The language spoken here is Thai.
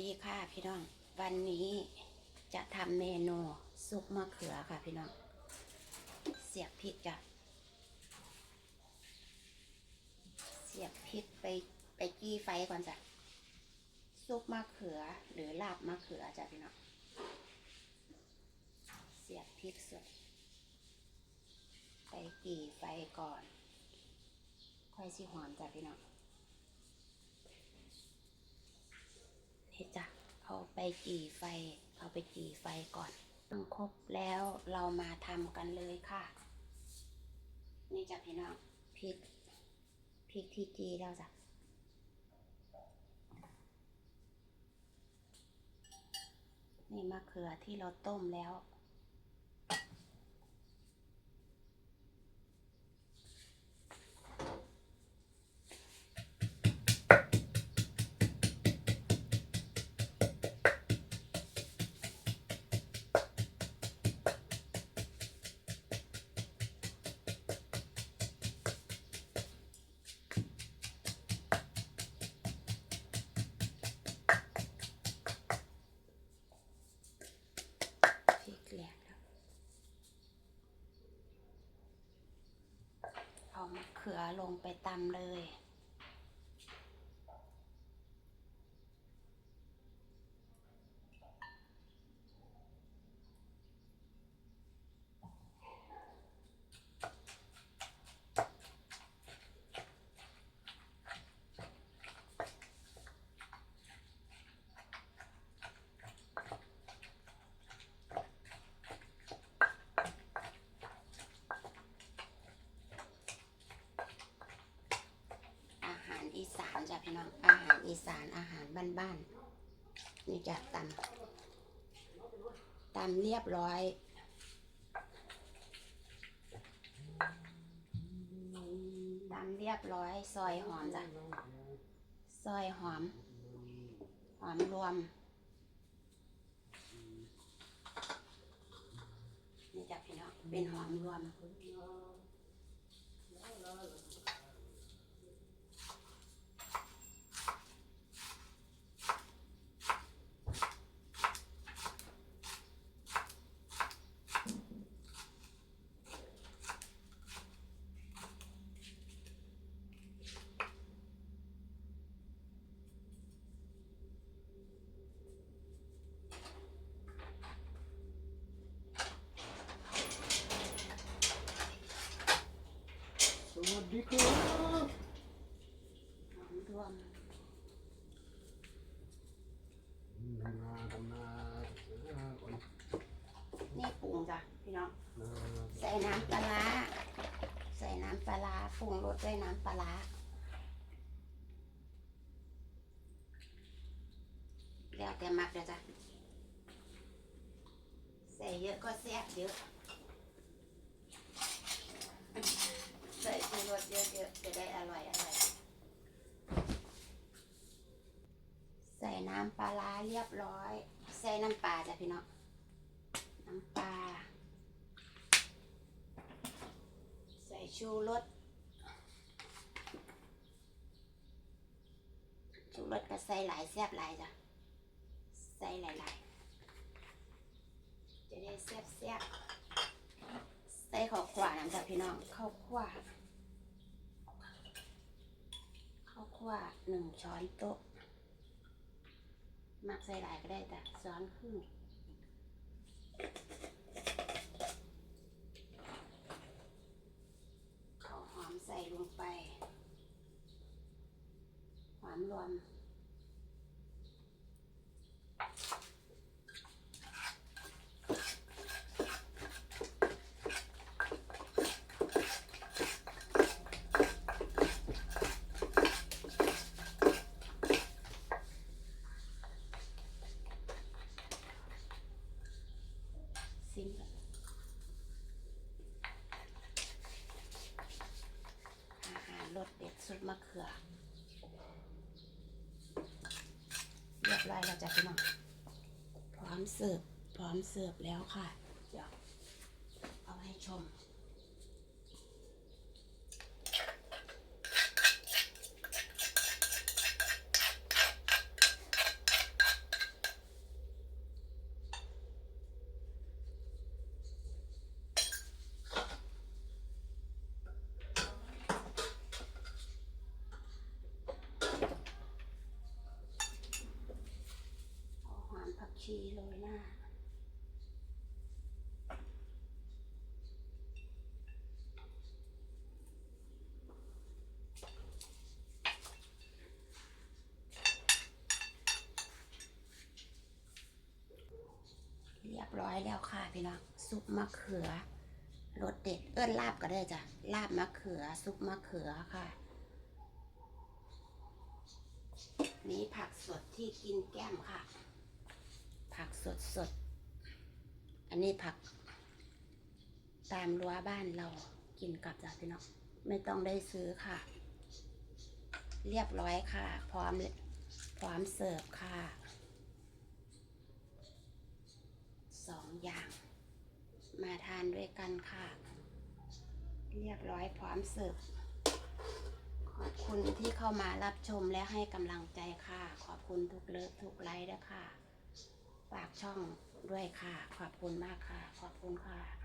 ดีค่ะพี่น้อง วันนี้จะทำเมนูซุปมะเขือค่ะพี่น้อง เสียบพริกจ้ะเสียบพริกไปไปกี้ไฟก่อนจ้ะซุปมะเขือหรือลาบมะเขือจ้ะพี่น้อง เสียบพริกสดไปกี่ไฟก่อน ค่อยสิหอมจ้ะพี่น้อง นี่จ้ะเอาไปจี่ไฟ เอาไปจี่ไฟก่อนต้องครบแล้วเรามาทำกันเลยค่ะ นี่จ้ะพี่น้องพริกพริกที่จีแล้วจ้ะนี่มะเขือที่เราต้มแล้ว เขือลงไปตำเลย อาหารอีสา น้องอาหารอีสานอาหารบ้านๆนี่จะตำตำเรียบร้อยตำเรียบร้อย ซอยหอมจ้ะซอยหอม หอมรวมนี่จ้ะพี่น้องเป็นหอมรวม สวัส ดีครับหอมรวมทำนาทำนาก่อนนี่ปรุงจ้ะพี่น้อง นาใส่น้ำปลาร้าใส่น้ำปลาร้าปรุงรสด้วยน้ำปลาร้าแล้วแต่มักเดี๋ยวจ้ะ ใส่เยอะก็แซ่บเยอะ ใส่ปรุงรสเยอะๆจะได้อร่อยอร่อยใส่น้ำปลาร้าเรียบร้อย ใส่น้ำปลาจ้ะพี่น้องน้ำปลา ใส่ชูรสชูรสก็ใส่หลายแซ่บหลายจ้ะใส่หลายๆจะได้แซ่บแซ่บใส่ข้าวขวาน้ำจ้ะพี่น้องข้าวขวาข้าวขวาหนึ่งช้อนโต๊ะ มักใส่หลายก็ได้แต่ช้อนครึ่งข้าวหอมใส่ลงไป หอมรวม ซิมก่อนอาหารรสเด็ดสุด มะเขือเรียบร้อยแล้วจ้ะพี่น้องพร้อมเสิร์ฟพร้อมเสิร์ฟแล้วค่ะ เดี๋ยวเอาให้ชม ชีโรยหน้า เรียบร้อยแล้วค่ะพี่น้องซุปมะเขือรสเด็ดเอิ้นลาบก็ได้จ้ะลาบมะเขือซุปมะเขือค่ะนี่ผักสดที่กินแก้มค่ะ ผักสดสด อันนี้ผัก ตามรั้วบ้านเรากินกับจ้ะพี่น้อง ไม่ต้องได้ซื้อค่ะ เรียบร้อยค่ะ พร้อมพร้อมเสิร์ฟค่ะสองอย่าง มาทานด้วยกันค่ะ เรียบร้อยพร้อมเสิร์ฟขอบคุณที่เข้ามารับชมและให้กำลังใจค่ะ ขอบคุณทุกเลิฟทุกไลค์ด้วยค่ะ ฝากช่องด้วยค่ะ ขอบคุณมากค่ะ ขอบคุณค่ะ